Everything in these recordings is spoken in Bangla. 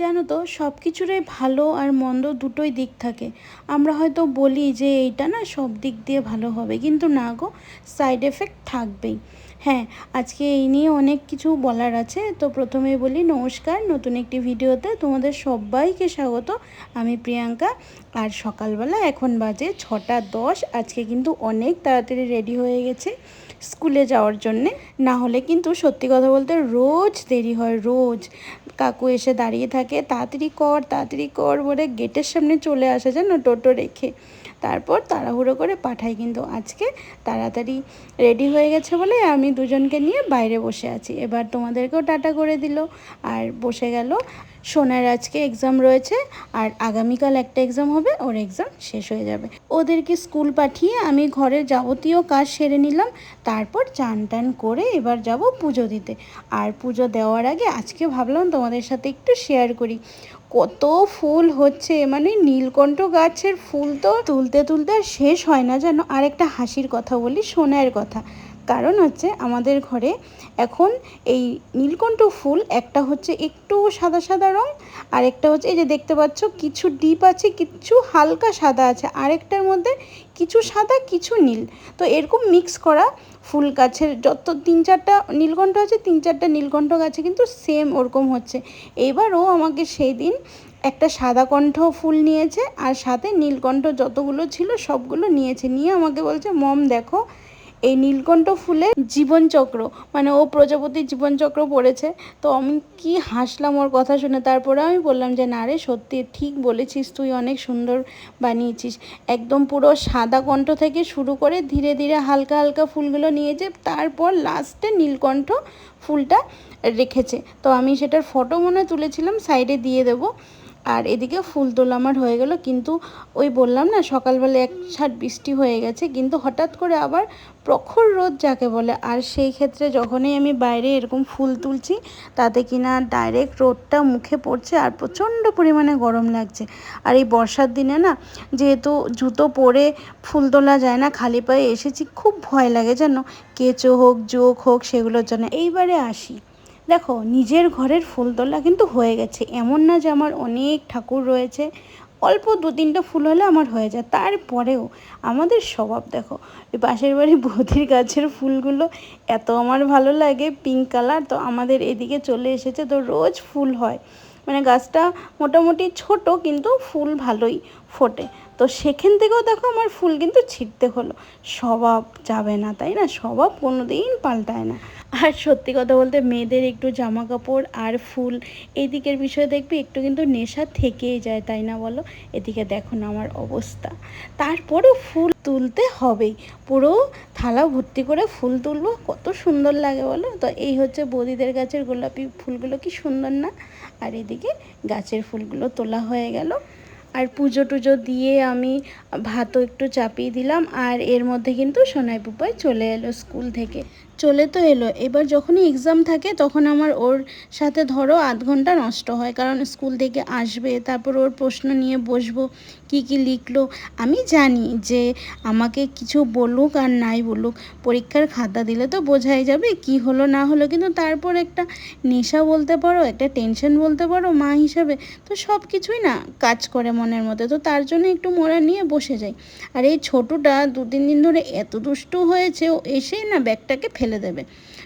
জানো তো সব কিছুরই ভালো আর মন্দ দুটোই দিক থাকে। আমরা হয়তো বলি যে এইটা না সব দিক দিয়ে ভালো হবে, কিন্তু না গো সাইড এফেক্ট থাকবেই। হ্যাঁ আজকে এই নিয়ে অনেক কিছু বলার আছে, তো প্রথমে বলি নমস্কার, নতুন একটি ভিডিওতে তোমাদের সবাইকে স্বাগত। আমি প্রিয়াঙ্কা, আর সকালবেলা এখন বাজে ছটা দশ, আজকে কিন্তু অনেক তাড়াতাড়ি রেডি হয়ে গেছে। স্কুলে যাওয়ার জন্যে। না হলে কিন্তু সত্যি কথা বলতে রোজ দেরি হয়, রোজ। কাকু এসে দাঁড়িয়ে থাকে, তাড়াতাড়ি কর তাড়াতাড়ি কর বলে গেটের সামনে চলে আসে জানো টোটো রেখে। তারপর তাড়াহুড়ো করে পাঠাই কিন্তু, আজকে তাড়াতাড়ি রেডি হয়ে গেছে বলে আমি দুজনকে নিয়ে বাইরে বসে আছি। এবার তোমাদেরকেও টাটা করে দিল। আর বসে গেল, সোনার আজকে এক্সাম রয়েছে, আর আগামীকাল একটা এক্সাম হবে, ওর এক্সাম শেষ হয়ে যাবে। ওদেরকে স্কুল পাঠিয়ে আমি ঘরের যাবতীয় কাজ সেরে নিলাম। তারপর চান টান করে এবার যাব পুজো দিতে। আর পুজো দেওয়ার আগে আজকে ভাবলাম তোমাদের সাথে একটু শেয়ার করি। কত ফুল হচ্ছে মানে নীলকণ্ঠ গাছের ফুল তো তুলতে তুলতে আর শেষ হয় না যেন। আর একটা হাসির কথা বলি, সোনার কথা। কারণ হচ্ছে আমাদের ঘরে এখন এই নীলকণ্ঠ ফুল একটা হচ্ছে একটু সাদা সাদা রং আর একটা হচ্ছে এই যে দেখতে পাচ্ছ কিছু ডিপ আছে, কিছু হালকা সাদা আছে, আরেকটার মধ্যে কিছু সাদা, কিছু নীল। তো এরকম মিক্স করা ফুল গাছের যত তিন চারটা নীলকণ্ঠ আছে, তিন চারটা নীলকণ্ঠ গাছে কিন্তু সেম ওরকম হচ্ছে। এবারও আমাকে সেই দিন একটা সাদা কণ্ঠ ফুল নিয়েছে, আর সাথে নীলকণ্ঠ যতগুলো ছিল সবগুলো নিয়েছে। নিয়ে আমাকে বলছে, মম, দেখো এই নীলকণ্ঠ ফুলের জীবনচক্র মানে ও প্রজাপতির জীবনচক্র পড়েছে। তো আমি কি হাসলাম ওর কথা শুনে, তারপরে আমি বললাম যে, না রে, সত্যি ঠিক বলেছিস, তুই অনেক সুন্দর বানিয়েছিস। একদম পুরো সাদা কণ্ঠ থেকে শুরু করে ধীরে ধীরে হালকা হালকা ফুলগুলো নিয়েছে তারপর লাস্টে নীলকণ্ঠ ফুলটা রেখেছে। তো আমি সেটার ফটো মনে তুলেছিলাম, সাইডে দিয়ে দেবো। আর এদিকে ফুল তোলা আমার হয়ে গেল, কিন্তু ওই বললাম না, সকালবেলা এক ছাট বৃষ্টি হয়ে গেছে, কিন্তু হঠাৎ করে আবার প্রখর রোদ যাকে বলে, আর সেই ক্ষেত্রে যখনই আমি বাইরে এরকম ফুল তুলছি, তাতে কিনা ডাইরেক্ট রোদটা মুখে পড়ছে আর প্রচণ্ড পরিমাণে গরম লাগছে। আর এই বর্ষার দিনে না, যেহেতু জুতো পরে ফুল তোলা যায় না, খালি পায়ে এসেছি, খুব ভয় লাগে জানো, কেঁচো হোক, জোক হোক, সেগুলোর জন্য। এইবারে আসি। দেখো, নিজের ঘরের ফুল তোলা কিন্তু হয়ে গেছে। এমন না যে আমার অনেক ঠাকুর রয়েছে, অল্প দু তিনটা ফুল হলে আমার হয়ে যায়। তারপরেও আমাদের স্বভাব দেখো ওই পাশের বাড়ি বৌদির গাছের ফুলগুলো এত আমার ভালো লাগে পিঙ্ক কালার তো আমাদের এদিকে চলে এসেছে, তো রোজ ফুল হয়। মানে গাছটা মোটামুটি ছোট, কিন্তু ফুল ভালোই ফোটে। তো সেখান থেকেও দেখো আমার ফুল কিন্তু ছিটতে হলো। স্বভাব যাবে না, তাই না? স্বভাব কোনো দিন পাল্টায় না। আর সত্যি কথা বলতে মেয়েদের একটু জামা কাপড় আর ফুল এই দিকের বিষয়ে দেখবি একটু কিন্তু নেশা থেকেই যায়, তাই না বলো? এদিকে দেখো না আমার অবস্থা। তারপরেও ফুল তুলতে হবেই। পুরো থালা ভর্তি করে ফুল তুলবো, কত সুন্দর লাগে বলো? তো এই হচ্ছে বৌদিদের গাছের গোলাপি ফুলগুলো কি সুন্দর না? আর এদিকে গাছের ফুলগুলো তোলা হয়ে গেল। আর পুজো টুজো দিয়ে আমি ভাতও একটু চাপিয়ে দিলাম, আর এর মধ্যে কিন্তু সোনাই পুপাই চলে এলো স্কুল থেকে। চলে তো এলো। এবার যখনই এক্সাম থাকে, তখন আমার ওর সাথে ধরো আধ ঘণ্টা নষ্ট হয়। কারণ স্কুল থেকে আসবে, তারপর ওর প্রশ্ন নিয়ে বসবো, কি কি লিখলো। আমি জানি যে আমাকে কিছু বলুক আর নাই বলুক, পরীক্ষার খাতা দিলে তো বোঝাই যাবে কি হলো না হলো। কিন্তু তারপর একটা নেশা বলতে পারো, একটা টেনশন বলতে পারো মা হিসাবে, তো সব কিছুই না কাজ করে মনের মধ্যে। তো তার জন্য একটু মোড়া নিয়ে বসে যাই। আর এই ছোটোটা দু তিন দিন ধরে এত দুষ্টু হয়েছে, ও এসেই না ব্যাগটাকে ফেলে দেবে।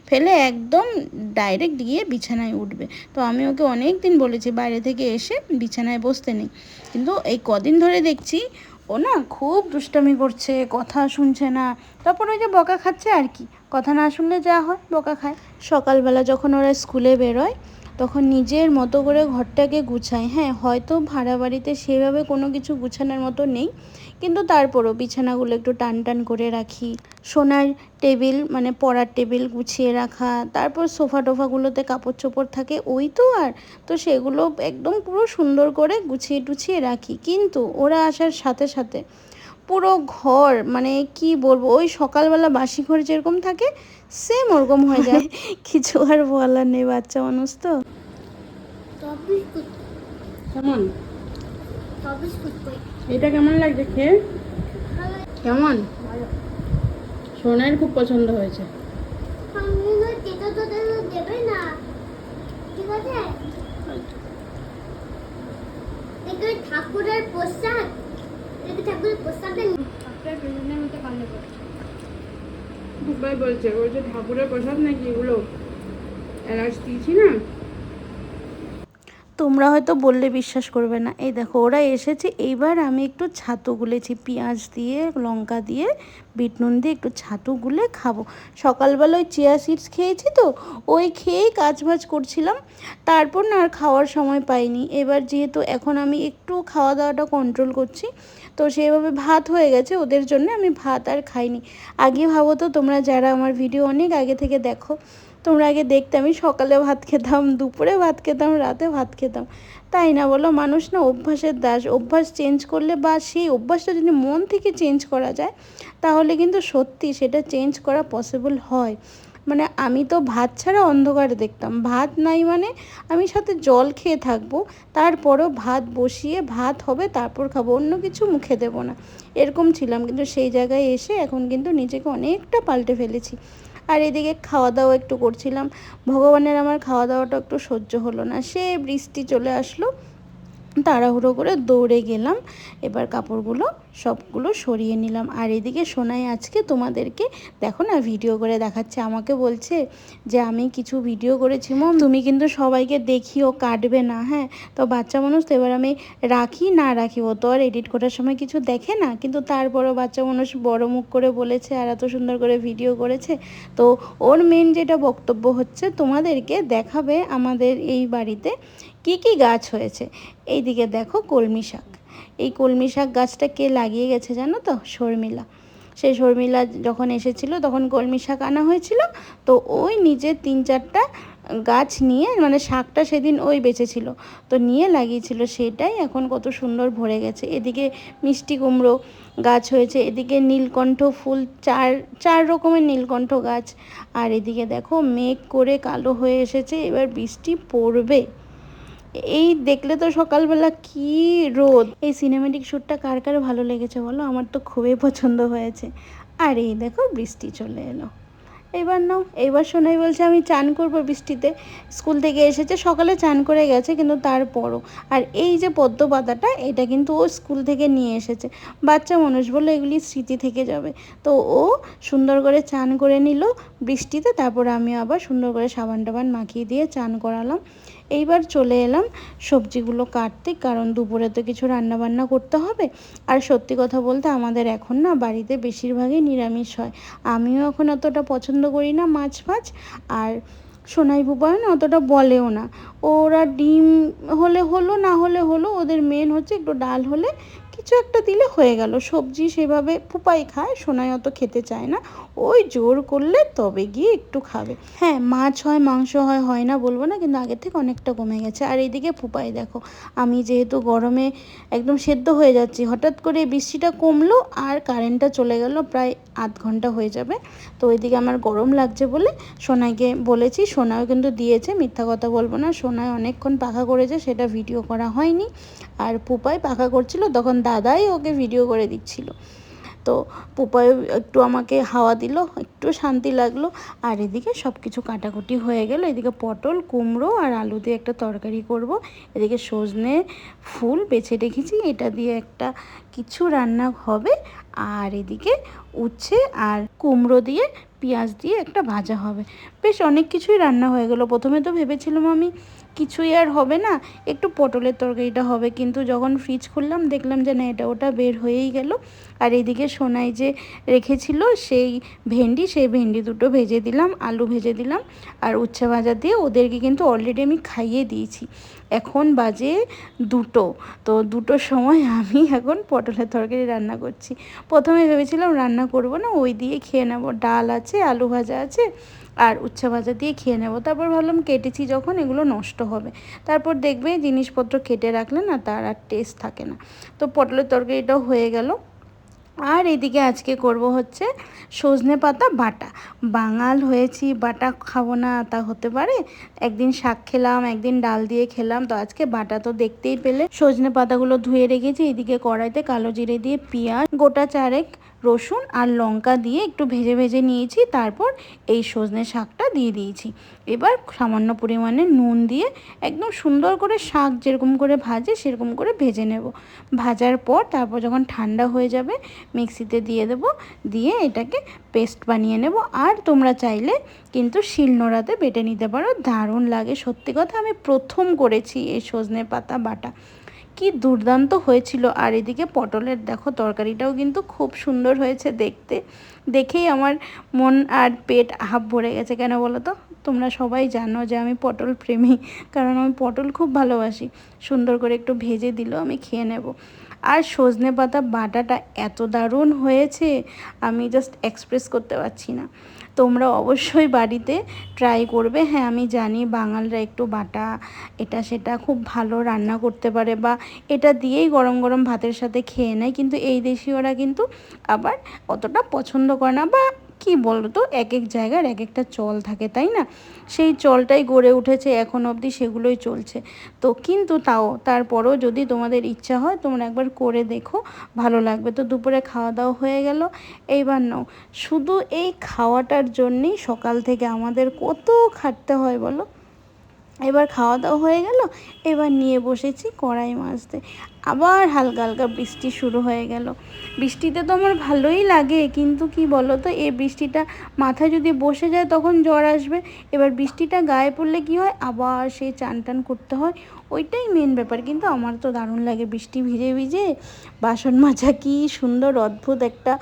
ফেলে একদম ডাইরেক্ট গিয়ে বিছানায় উঠবে। তো আমি ওকে অনেক দিন বলেছি, বাইরে থেকে এসে বিছানায় বসতে নেই। কিন্তু এই কদিন ধরে দেখছি ও না খুব দুষ্টামি করছে, কথা শুনছে না। তারপর ওই যে বকা খাচ্ছে আর কি। কথা না শুনলে যা হয়, বকা খায়। সকালবেলা যখন ওরা স্কুলে বেরোয় তখন নিজের মতো করে ঘরটাকে গুছায় হ্যাঁ হয়তো ভাড়া বাড়িতে সেভাবে কোনো কিছু গুছানোর মতো নেই। কিন্তু তারপরও বিছানাগুলো একটু টান টান করে রাখি। সোনার টেবিল মানে পড়ার টেবিল গুছিয়ে রাখা। তারপর সোফা টোফাগুলোতে কাপড় চোপড় থাকে। ওই তো আর। তো সেগুলো একদম পুরো সুন্দর করে গুছিয়ে টুছিয়ে রাখি। কিন্তু ওরা আসার সাথে সাথে পুরো ঘর মানে কি বলব, ওই সকালবেলা বাসি ঘর যেরকম থাকে সেম ওরকম হয়ে যায়। কিছু আর বলার নেই বাচ্চা মানুষ তো। কেমন? এটা কেমন লাগছে খেয়ে? কেমন? সোনার খুব পছন্দ হয়েছে। ঠাকুরের পোশাক এটা ঠাকুরের মধ্যে দুবার বলছে বলছে ঠাকুরের প্রসাদ নাকি এগুলো? এলাচ দিয়েছি না? তোমরা হয়তো বললে বিশ্বাস করবে না। এই দেখো, ওরা এসেছে। এইবার আমি একটু ছাতু গুলেছি, পেঁয়াজ দিয়ে, লঙ্কা দিয়ে, বিট নুন দিয়ে একটু ছাতু গুলে খাব। সকালবেলা ওই চিয়া সিডস খেয়েছি তো, ওই খেয়েই কাজ বাজ করছিলাম। তারপর না আর খাওয়ার সময় পাইনি। এবার যেহেতু এখন আমি একটু খাওয়া দাওয়াটা কন্ট্রোল করছি তো সেভাবে ভাত হয়ে গেছে, ওদের জন্য আমি ভাত আর খাইনি। আগে ভাবো তো তোমরা যারা আমার ভিডিও অনেক আগে থেকে দেখো, তোমরা আগে দেখতে আমি সকালে ভাত খেতাম, দুপুরে ভাত খেতাম, রাতে ভাত খেতাম। তাই না বলো? মানুষ না অভ্যাসের দাস, অভ্যাস চেঞ্জ করলে বা সেই অভ্যাসটা যদি মন থেকে চেঞ্জ করা যায়, তাহলে কিন্তু সত্যি সেটা চেঞ্জ করা পসিবল হয়। মানে আমি তো ভাত ছাড়া অন্ধকারে দেখতাম। ভাত নাই মানে আমি সাথে জল খেয়ে থাকব, তারপরও ভাত বসিয়ে ভাত হবে, তারপর খাব, অন্য কিছু মুখে দেবো না। এরকম ছিলাম কিন্তু সেই জায়গায় এসে এখন কিন্তু নিজেকে অনেকটা পাল্টে ফেলেছি। আর এদিকে খাওয়া দাওয়া একটু করছিলাম। ভগবানের আমার খাওয়া দাওয়াটা একটু সহ্য হলো না। সে বৃষ্টি চলে আসলো তাড়াহুড়ো করে দৌড়ে গেলাম। এবার কাপড়গুলো সবগুলো সরিয়ে নিলাম। আর এদিকে সোনাই আজকে তোমাদেরকে দেখো না ভিডিও করে দেখাচ্ছে। আমাকে বলছে যে, আমি কিছু ভিডিও করেছি মম। তুমি কিন্তু সবাইকে দেখিও, কাটবে না। হ্যাঁ তো বাচ্চা মানুষ তো এবার আমি রাখি, না রাখি, ও তো আর এডিট করার সময় কিছু দেখে না। কিন্তু তারপরও বাচ্চা মানুষ বড় মুখ করে বলেছে আর এত সুন্দর করে ভিডিও করেছে। তো ওর মেন যেটা বক্তব্য হচ্ছে, তোমাদেরকে দেখাবে আমাদের এই বাড়িতে কি কি গাছ হয়েছে? এইদিকে দেখো কলমি শাক। এই কলমি শাক গাছটা কে লাগিয়ে গেছে জানো তো? শর্মিলা। সেই শর্মিলা যখন এসেছিল তখন কলমি শাক আনা হয়েছিল। তো ওই নিজে তিন চারটা গাছ নিয়ে মানে শাকটা সেদিন ওই বেঁচেছিল। তো নিয়ে লাগিয়েছিল সেটাই এখন কত সুন্দর ভরে গেছে। এদিকে মিষ্টি কুমড়ো গাছ হয়েছে, এদিকে নীলকণ্ঠ ফুল, চার চার রকমের নীলকণ্ঠ গাছ। আর এদিকে দেখো মেঘ করে কালো হয়ে এসেছে, এবার বৃষ্টি পড়বে। এই দেখলে তো সকালবেলা কি রোদ। এই সিনেমেটিক শ্যুটটা কার কার ভালো লেগেছে বলো? আমার তো খুবই পছন্দ হয়েছে। আর এই দেখো বৃষ্টি চলে এলো। এবার নাও, এবার শোনাই বলছে, আমি চান করব বৃষ্টিতে। স্কুল থেকে এসেছে, সকালে চান করে গেছে, কিন্তু তারপরও। আর এই যে পদ্ম পাতাটা, এটা কিন্তু ও স্কুল থেকে নিয়ে এসেছে। বাচ্চা মানুষ বলে এগুলি স্মৃতি থেকে যাবে। তো ও সুন্দর করে চান করে নিল বৃষ্টিতে, তারপর আমি আবার সুন্দর করে সাবান টাবান মাখিয়ে দিয়ে চান করালাম। এইবার চলে এলাম সবজিগুলো কাটতে, কারণ দুপুরে তো কিছু রান্না বান্না করতে হবে। আর সত্যি কথা বলতে আমাদের এখন না বাড়িতে বেশিরভাগই নিরামিষ হয়। আমিও এখন অতটা পছন্দ করি না মাছ ফাছ, আর সোনাই না অতটা বলেও না। ওরা ডিম হলে হলো, না হলে হলো, ওদের মেন হচ্ছে একটু ডাল হলে কিছু একটা দিলে হয়ে গেল। সবজি সেভাবে ফুপাই খায়, সোনাই অত খেতে চায় না। ওই জোর করলে তবে গিয়ে একটু খাবে। হ্যাঁ মাছ হয়, মাংস হয় হয় না বলব না, কিন্তু আগের থেকে অনেকটা কমে গেছে। আর এইদিকে ফুপাই, দেখো, আমি যেহেতু গরমে একদম সেদ্ধ হয়ে যাচ্ছি, হঠাৎ করে বৃষ্টিটা কমলো আর কারেন্টটা চলে গেল, প্রায় আধ ঘণ্টা হয়ে যাবে। তো ওইদিকে আমার গরম লাগছে বলে সোনাইকে বলেছি, সোনাও কিন্তু দিয়েছে, মিথ্যা কথা বলব না সোনায় অনেকক্ষণ পাখা করেছে, সেটা ভিডিও করা হয়নি। আর পুপাই পাখা করছিল, তখন দাদাই ওকে ভিডিও করে দিচ্ছিল। তো পুপাই একটু আমাকে হাওয়া দিল, একটু শান্তি লাগল। আর এদিকে সব কিছু কাটাকুটি হয়ে গেল। এদিকে পটল, কুমড়ো আর আলু দিয়ে একটা তরকারি করব। এদিকে সজনে ফুল বেছে রেখেছি। এটা দিয়ে একটা কিছু রান্না হবে। আর এদিকে উচ্ছে আর কুমড়ো দিয়ে পেঁয়াজ দিয়ে একটা ভাজা হবে। বেশ অনেক কিছুই রান্না হয়ে গেল। প্রথমে তো ভেবেছিলাম আমি কিছুই আর হবে না। একটু পটলের তরকারিটা হবে। কিন্তু যখন ফ্রিজ খুললাম, দেখলাম যে না, এটা ওটা বের হয়েই গেল। আর এদিকে সোনাই যে রেখেছিল, সেই ভেন্ডি সেই ভেন্ডি দুটো ভেজে দিলাম, আলু ভেজে দিলাম আর উচ্ছে ভাজা দিয়ে ওদেরকে কিন্তু অলরেডি আমি খাইয়ে দিয়েছি। এখন বাজে দুটো। তো দুটোর সময় আমি এখন পটলের তরকারি রান্না করছি। প্রথমে ভেবেছিলাম রান্না করব না, ওই দিয়ে খেয়ে নেব। ডাল আছে, আলু ভাজা আছে আর উচ্ছে ভাজা দিয়ে খেয়ে নেব। তারপর ভাবলাম কেটেছি যখন, এগুলো নষ্ট হবে। তারপর দেখবে জিনিসপত্র কেটে রাখলে না তার আর টেস্ট থাকে না। তো পটলের তরকারিটাও হয়ে গেল। আর এদিকে আজকে করব হচ্ছে সজনে পাতা বাটা। বাঙাল হয়েছি, বাটা খাব না, তা হতে পারে। একদিন শাক খেলাম, একদিন ডাল দিয়ে খেলাম, তো আজকে বাটা তো দেখতেই পেলে। সজনে পাতাগুলো ধুয়ে রেখেছি, এদিকে কড়াইতে কালো জিরে দিয়ে পেঁয়াজ, গোটা চারেক রসুন আর লঙ্কা দিয়ে একটু ভেজে ভেজে নিয়েছি, তারপর এই সজনে শাকটা দিয়ে দিয়েছি। এবার সামান্য পরিমাণে নুন দিয়ে একদম সুন্দর করে শাক যেরকম করে ভাজে সেরকম করে ভেজে নেব। ভাজার পর তারপর যখন ঠান্ডা হয়ে যাবে, মিক্সিতে দিয়ে দেব, দিয়ে এটাকে পেস্ট বানিয়ে নেব। আর তোমরা চাইলে কিন্তু শিলনোড়াতে বেটে নিতে পারো, দারুণ লাগে। সত্যি কথা আমি প্রথম করেছি এই সজনে পাতা বাটা। কি দুর্দান্ত হয়েছিল। আর এদিকে পটলের দেখো তরকারিটাও কিন্তু খুব সুন্দর হয়েছে দেখতে। দেখেই আমার মন আর পেট হাফ ভরে গেছে। কেন বলো তো? তোমরা সবাই জানো যে আমি পটল প্রেমী, কারণ আমি পটল খুব ভালোবাসি। সুন্দর করে একটু ভেজে দিলেও আমি খেয়ে নেব। আর সজনে পাতা বাটাটা এত দারুণ হয়েছে, আমি জাস্ট এক্সপ্রেস করতে পারছি না। তোমরা অবশ্যই বাড়িতে ট্রাই করবে। হ্যাঁ আমি জানি বাঙালরা একটু বাটা, এটা সেটা খুব ভালো রান্না করতে পারে বা এটা দিয়েই গরম গরম ভাতের সাথে খেয়ে নেয়, কিন্তু এই দেশীয়রা কিন্তু আবার অতটা পছন্দ করে না বা কি তো এক এক জায়গার এক একটা চল থাকে, তাই না? সেই চলটাই গড়ে উঠেছে এখন অবধি সেগুলোই চলছে। তো কিন্তু তাও তারপরেও যদি তোমাদের ইচ্ছা হয়, তোমরা একবার করে দেখো, ভালো লাগবে। তো দুপুরে খাওয়া দাওয়া হয়ে গেল। এইবার নাও, শুধু এই খাওয়াটার জন্যেই সকাল থেকে আমাদের কত খাটতে হয় বলো? এবার খাওয়া দাওয়া হয়ে গেল, এবার নিয়ে বসেছি কড়াই মাছতে আবার হালকা হালকা বৃষ্টি শুরু হয়ে গেল। বৃষ্টিতে তো আমার ভালোই লাগে, কিন্তু কি বলো তো এই বৃষ্টিটা মাথায় যদি বসে যায় তখন জ্বর আসবে। এবার বৃষ্টিটা গায়ে পড়লে কি হয়? আবার সেই চান টান করতে হয়। ওইটাই মেন ব্যাপার, কিন্তু আমার তো দারুণ লাগে বৃষ্টি ভিজে ভিজে। বাসন মাজা কি সুন্দর, অদ্ভুত একটা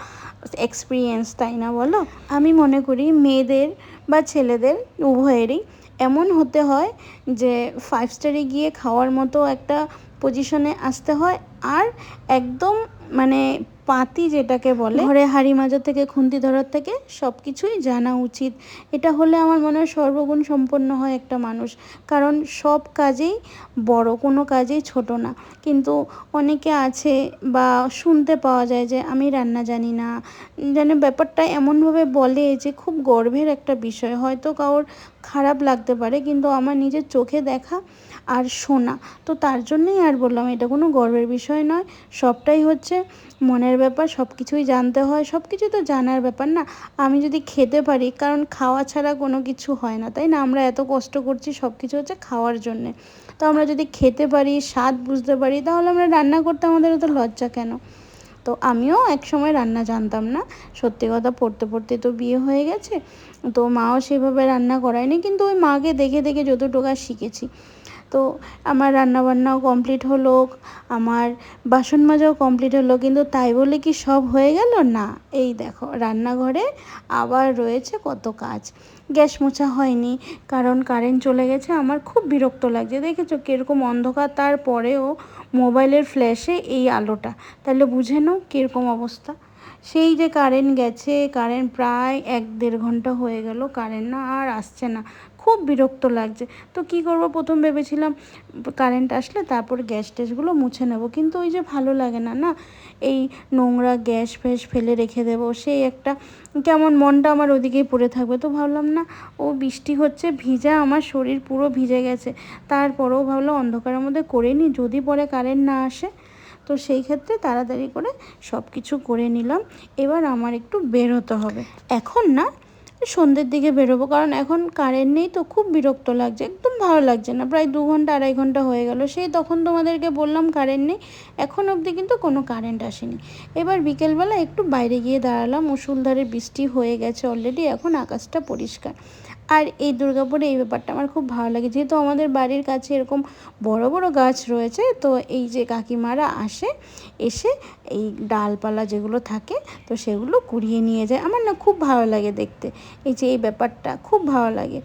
এক্সপিরিয়েন্স তাই না বলো? আমি মনে করি মেয়েদের বা ছেলেদের উভয়েরই এমন হতে হয় যে ফাইভ স্টারে গিয়ে খাওয়ার মতো একটা পজিশনে আসতে হয়। আর একদম মানে পাতি যেটাকে বলে, ঘরে হাঁড়ি মাজা থেকে, খুন্তি ধরার থেকে সব কিছুই জানা উচিত। এটা হলে আমার মনে হয় সর্বগুণ সম্পন্ন হয় একটা মানুষ। কারণ সব কাজেই বড়, কোনো কাজেই ছোট না। কিন্তু অনেকে আছে বা শুনতে পাওয়া যায় যে, আমি রান্না জানি না। যেন ব্যাপারটা এমনভাবে বলে যে, খুব গর্বের একটা বিষয়। হয়তো কারোর খারাপ লাগতে পারে, কিন্তু আমার নিজের চোখে দেখা আর শোনা তো তার জন্যই আর বললাম, এটা কোনো গর্বের বিষয় নয়। সবটাই হচ্ছে মনের ব্যাপার সব কিছুই জানতে হয়। সব কিছুই তো জানার ব্যাপার না। আমি যদি খেতে পারি, কারণ খাওয়া ছাড়া কোনো কিছু হয় না, তাই না? আমরা এত কষ্ট করছি সব কিছু হচ্ছে খাওয়ার জন্যে। তো আমরা যদি খেতে পারি, স্বাদ বুঝতে পারি, তাহলে আমরা রান্না করতে আমাদের অত লজ্জা কেন? তো আমিও এক সময় রান্না জানতাম না। সত্যি কথা, পড়তে পড়তে তো বিয়ে হয়ে গেছে। তো মাও সেভাবে রান্না করায়নি, কিন্তু ওই মাকে দেখে দেখে যতটুকু শিখেছি। তো আমার রান্নাবান্নাও কমপ্লিট হলো, আমার বাসন মাজাও কমপ্লিট হলো, কিন্তু তাই বলে কি সব হয়ে গেল? না, এই দেখো, রান্নাঘরে আবার রয়েছে কত কাজ। গ্যাস মোছা হয়নি, কারণ কারেন্ট চলে গেছে, আমার খুব বিরক্ত লাগছে। দেখেছ কীরকম অন্ধকার, তারপরেও মোবাইলের ফ্ল্যাশে এই আলোটা। তাহলে বুঝে নাও কীরকম অবস্থা। সেই যে কারেন্ট গেছে কারেন্ট প্রায় এক দেড় ঘণ্টা হয়ে গেল কারেন্ট না আর আসছে না। খুব বিরক্ত লাগছে। তো কি করব? প্রথম ভেবেছিলাম কারেন্ট আসলে তারপর গ্যাস ট্যাসগুলো মুছে নেব। কিন্তু ওই যে ভালো লাগে না না? এই নোংরা গ্যাস ফ্যাস ফেলে রেখে দেবো। সেই একটা কেমন মনটা আমার ওদিকেই পড়ে থাকবে। তো ভাবলাম, না, ও বৃষ্টি হচ্ছে, ভিজা, আমার শরীর পুরো ভিজে গেছে। তারপরেও ভাবলাম অন্ধকারের মধ্যে করে নিই, যদি পরে কারেন্ট না আসে। তো সেই ক্ষেত্রে তাড়াতাড়ি করে সব কিছু করে নিলাম। এবার আমার একটু বেরোতে হবে। এখন না সন্ধ্যের দিকে বেরোবো। কারণ এখন কারেন্ট নেই তো খুব বিরক্ত লাগছে। একদম ভালো লাগছে না। প্রায় দু ঘণ্টা, আড়াই ঘণ্টা হয়ে গেল। সেই তখন তোমাদেরকে বললাম কারেন্ট নেই। এখন অবধি কিন্তু কোনো কারেন্ট আসেনি। এবার বিকেলবেলা একটু বাইরে গিয়ে দাঁড়ালাম। মুসুলধারে বৃষ্টি হয়ে গেছে অলরেডি এখন আকাশটা পরিষ্কার। আর এই দুর্গাপুরে এই ব্যাপারটা আমার খুব ভালো লাগে। যেহেতু আমাদের বাড়ির কাছে এরকম বড় বড় গাছ রয়েছে, তো এই যে কাকিমারা আসে, এসে এই ডালপালা যেগুলো থাকে, তো সেগুলো কুড়িয়ে নিয়ে যায়। আমার না খুব ভালো লাগে দেখতে। এই যে এই ব্যাপারটা খুব ভালো লাগে।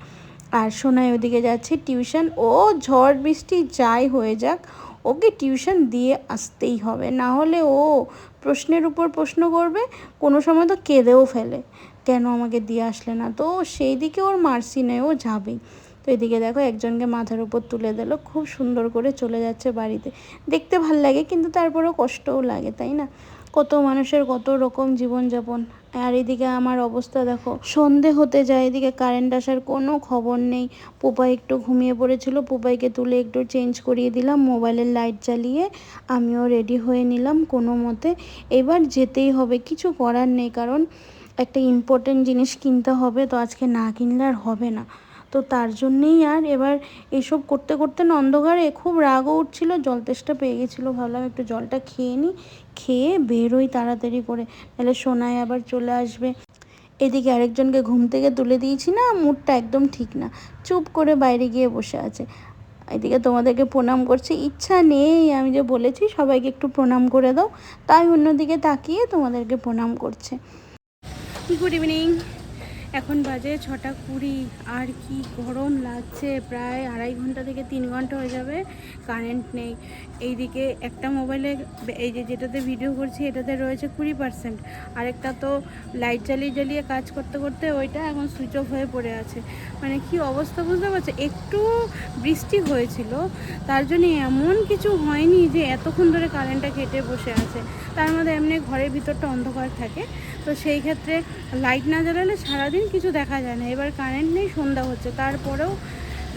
আর সোনাই ওদিকে যাচ্ছে টিউশন। ও ঝড় বৃষ্টি যাই হয়ে যাক, ওকে টিউশন দিয়ে আসতেই হবে। না হলে ও প্রশ্নের উপর প্রশ্ন করবে, কোনো সময় তো কেঁদেও ফেলে। কেন আমাকে দিয়ে আসলে না? তো সেই দিকে ওর মার্সি নেই ও যাবেই। তো এদিকে দেখো একজনকে মাথার উপর তুলে দিল, খুব সুন্দর করে চলে যাচ্ছে বাড়িতে। দেখতে ভালো লাগে, কিন্তু তারপরেও কষ্টও লাগে, তাই না? কত মানুষের কত রকম জীবনযাপন। আর এদিকে আমার অবস্থা দেখো, সন্ধে হতে যায়, এদিকে কারেন্ট আসার কোনো খবর নেই। পোপাই একটু ঘুমিয়ে পড়েছিল, পোপাইকে তুলে একটু চেঞ্জ করিয়ে দিলাম, মোবাইলের লাইট জ্বালিয়ে আমিও রেডি হয়ে নিলাম কোনো মতে। এবার যেতেই হবে, কিছু করার নেই কারণ একটা ইম্পর্টেন্ট জিনিস কিনতে হবে, তো আজকে না কিনলে আর হবে না। তো তার জন্যেই আর এবার এসব করতে করতে না অন্ধকারে খুব রাগও উঠছিল, জল তেষ্টা পেয়ে গেছিল, ভাবলাম একটু জলটা খেয়ে নিই খেয়ে বেরোই তাড়াতাড়ি করে তাহলে সোনায় আবার চলে আসবে। এদিকে আরেকজনকে ঘুম থেকে তুলে দিয়েছি না, মুডটা একদম ঠিক না, চুপ করে বাইরে গিয়ে বসে আছে। এদিকে তোমাদেরকে প্রণাম করছি, ইচ্ছা নেই আমি যে বলেছি, সবাইকে একটু প্রণাম করে দাও, তাই অন্যদিকে তাকিয়ে তোমাদেরকে প্রণাম করছে। গুড ইভিনিং এখন বাজে ছটা কুড়ি, আর কি গরম লাগছে, প্রায় আড়াই ঘণ্টা থেকে তিন ঘণ্টা হয়ে যাবে কারেন্ট নেই। এইদিকে একটা মোবাইলে এই যে যেটাতে ভিডিও করছি, এটাতে রয়েছে কুড়ি পার্সেন্ট আরেকটা তো লাইট জ্বালিয়ে জ্বালিয়ে কাজ করতে করতে ওইটা এখন সুইচ অফ হয়ে পড়ে আছে। মানে কি অবস্থা বুঝতে পারছ? একটু বৃষ্টি হয়েছিল, তার জন্য এমন কিছু হয়নি যে এতক্ষণ ধরে কারেন্টটা কেটে বসে আছে। তার মধ্যে এমনি ঘরের ভিতরটা অন্ধকার থাকে। তো সেই ক্ষেত্রে লাইট না জ্বালালে সারাদিন কিছু দেখা যায় না। এবার কারেন্ট নেই, সন্ধ্যা হচ্ছে। তারপরেও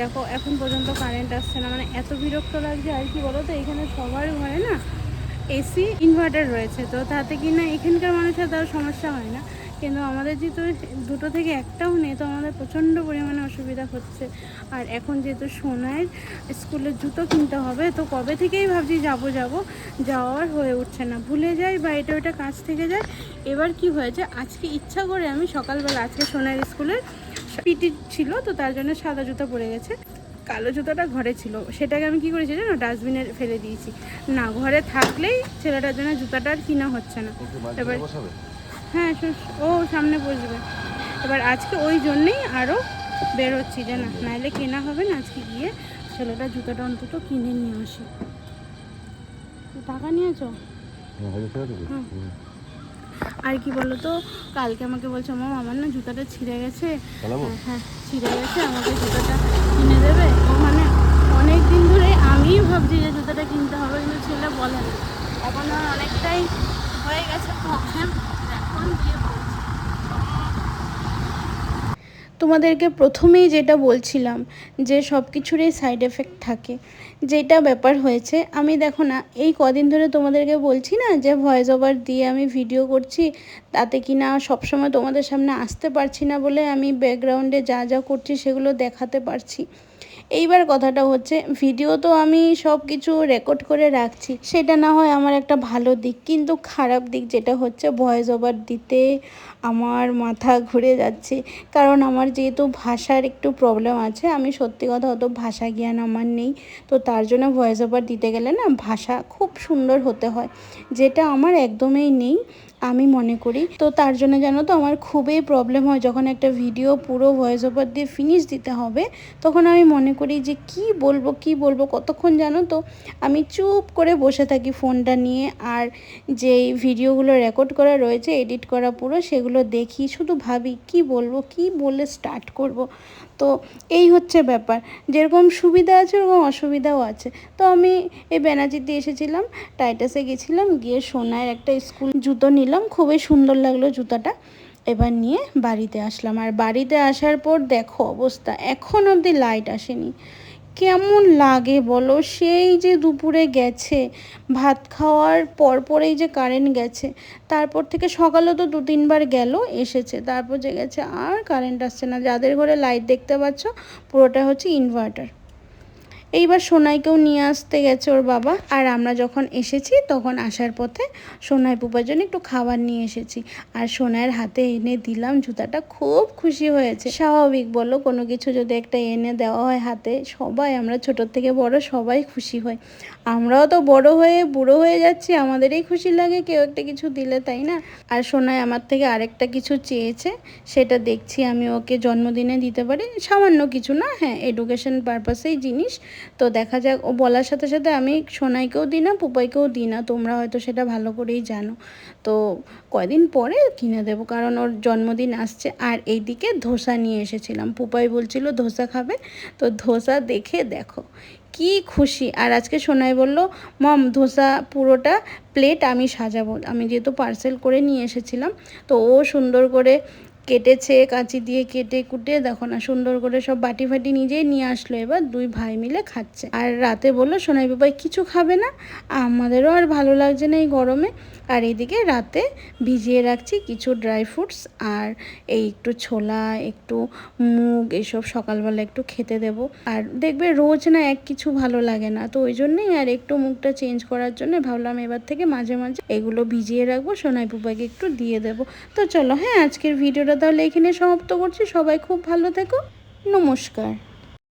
দেখো, এখন পর্যন্ত কারেন্ট আসছে না। মানে এত বিরক্ত লাগছে, আর কি বলো তো এখানে সবার ঘরে না এসি ইনভার্টার রয়েছে। তো তাতে কি না এখানকার মানুষের তার সমস্যা হয় না। কিন্তু আমাদের যেহেতু দুটো থেকে একটাও নেই তো আমাদের প্রচণ্ড পরিমাণে অসুবিধা হচ্ছে। আর এখন যেহেতু সোনার স্কুলের জুতো কিনতে হবে তো কবে থেকেই ভাবছি যাব যাব। যাওয়ার হয়ে উঠছে না। ভুলে যাই বা এটা ওটা কাজ থেকে যায়। এবার কি হয়েছে আজকে ইচ্ছা করে আমি সকালবেলা আজকে সোনার স্কুলের পিটি ছিল তো তার জন্য সাদা জুতো পরে গেছে। কালো জুতোটা ঘরে ছিল। সেটাকে আমি কি করেছি জানো? ডাস্টবিনে ফেলে দিয়েছি। না ঘরে থাকলেই ছেলেটার জন্য জুতাটা আর কিনা হচ্ছে না। এবার হ্যাঁ ও সামনে বসবে। এবার আজকে ওই জন্যেই আরও বেরোচ্ছি যে না নাহলে কেনা হবে না আজকে গিয়ে। ছেলেটা জুতোটা অন্তত কিনে নিয়ে আসি। টাকা নিয়েছো? হুম। আর কি বলো তো কালকে আমাকে বলছে মাম আমার না জুতাটা ছিঁড়ে গেছে। হ্যাঁ ছিঁড়ে গেছে আমাকে জুতাটা কিনে দেবে। ও মানে অনেক দিন ধরে আমিই ভাবছি যে জুতাটা কিনতে হবে কিন্তু ছেলে বলে না। এখন অনেকটাই হয়ে গেছে প্রবলেম তোমাদেরকে প্রথমেই যেটা বলছিলাম যে সব কিছুরই সাইড এফেক্ট থাকে। যেটা ব্যাপার হয়েছে, আমি দেখো না, এই কদিন ধরে তোমাদেরকে বলছি না যে ভয়েস ওভার দিয়ে আমি ভিডিও করছি, তাতে কি না সবসময় তোমাদের সামনে আসতে পারছি না বলে আমি ব্যাকগ্রাউন্ডে যা যা করছি সেগুলো দেখাতে পারছি। এইবার কথাটা হচ্ছে ভিডিও তো আমি সব কিছু রেকর্ড করে রাখছি। সেটা না হয় আমার একটা ভালো দিক, কিন্তু খারাপ দিক যেটা হচ্ছে ভয়েস ওভার দিতে আমার মাথা ঘুরে যাচ্ছে। কারণ আমার যেহেতু ভাষার একটু প্রবলেম আছে, আমি সত্যি কথা অত ভাষা জ্ঞান আমার নেই। তো তার জন্য ভয়েস ওভার দিতে গেলে না ভাষা খুব সুন্দর হতে হয়, যেটা আমার একদমই নেই। আমি মনে করি। তো তার জন্য জানো তো আমার খুবই প্রবলেম হয় যখন একটা ভিডিও পুরো ভয়েস ওভার দিয়ে ফিনিশ দিতে হবে, তখন আমি মনে করি যে কি বলব কি বলব, কতক্ষণ জানো তো আমি চুপ করে বসে থাকি ফোনটা নিয়ে আর যেই ভিডিওগুলো রেকর্ড করা রয়েছে এডিট করা পুরো, সেগুলো দেখি, শুধু ভাবি কি বলব, কি বলে স্টার্ট করব। তো এই হচ্ছে ব্যাপার। যেরকম সুবিধা আছে, ওরকম অসুবিধাও আছে। তো আমি এই ব্যানার্জিতে এসেছিলাম, টাইটাসে গেছিলাম, গিয়ে সোনার একটা স্কুল জুতো নিলাম, খুবই সুন্দর লাগল জুতাটা। এবার নিয়ে বাড়িতে আসলাম। আর বাড়িতে আসার পর দেখো অবস্থা, এখন অবধি লাইট আসেনি। কেমন লাগে বলো? সেই যে দুপুরে গেছে, ভাত খাওয়ার পরপরেই যে কারেন্ট গেছে, তারপর থেকে সকালে তো দু তিনবার গেল, এসেছে। তারপর যে গেছে আর কারেন্ট আসছে না। যাদের ঘরে লাইট দেখতে পাচ্ছ, পুরোটা হচ্ছে ইনভার্টার এইবার সোনাইকেও নিয়ে আসতে গেছে ওর বাবা। আর আমরা যখন এসেছি, তখন আসার পথে সোনাই পুপার জন্য একটু খাবার নিয়ে এসেছি। আর সোনাইয়ের হাতে এনে দিলাম, জুতাটা খুব খুশি হয়েছে। স্বাভাবিক বলো, কোনো কিছু যদি একটা এনে দেওয়া হয় হাতে, সবাই আমরা ছোটোর থেকে বড় সবাই খুশি হয় আমরাও তো বড় হয়ে, বুড়ো হয়ে যাচ্ছি, আমাদেরই খুশি লাগে কেউ একটা কিছু দিলে, তাই না? আর সোনাই আমার থেকে আরেকটা কিছু চেয়েছে, সেটা দেখছি আমি ওকে জন্মদিনে দিতে পারি। সামান্য কিছু না হ্যাঁ এডুকেশন পারপাসেই জিনিস। তো দেখা যাক, ও বলার সাথে সাথে আমি সোনাইকেও দিই না, পুপাইকেও দিই না, তোমরা হয়তো সেটা ভালো করেই জানো। তো কয়দিন পরে কিনে দেবো, কারণ ওর জন্মদিন আসছে। আর এইদিকে ধোসা নিয়ে এসেছিলাম। পুপাই বলছিল, ধোসা খাবে? তো ধোসা দেখে দেখো, কি খুশি। আর আজকে সোনাই বলল, মম, ধোসা পুরোটা প্লেট আমি সাজাবো। আমি যেহেতু পার্সেল করে নিয়ে এসেছিলাম, তো ও সুন্দর করে কেটেছে, কাঁচি দিয়ে কেটে কুটে, দেখো না, সুন্দর করে সব বাটি ফাটি নিজেই নিয়ে আসলো। এবার দুই ভাই মিলে খাচ্ছে। আর রাতে বলল সোনাই বাবাই কিছু খাবে না, আমাদেরও আর ভালো লাগছে না এই গরমে। আর এইদিকে রাতে ভিজিয়ে রাখছি কিছু ড্রাই ফ্রুটস আর এই একটু ছোলা, একটু মুগ, এসব সকালবেলা একটু খেতে দেব। আর দেখবে রোজ না এক কিছু ভালো লাগে না, তো ওই জন্যই আর একটু মুখটা চেঞ্জ করার জন্য ভাবলাম এবার থেকে মাঝে মাঝে এগুলো ভিজিয়ে রাখব, সোনাই পুপাকে একটু দিয়ে দেবো। তো চলো হ্যাঁ আজকের ভিডিওটা তাহলে এখানে সমাপ্ত করছি। সবাই খুব ভালো থেকো। নমস্কার।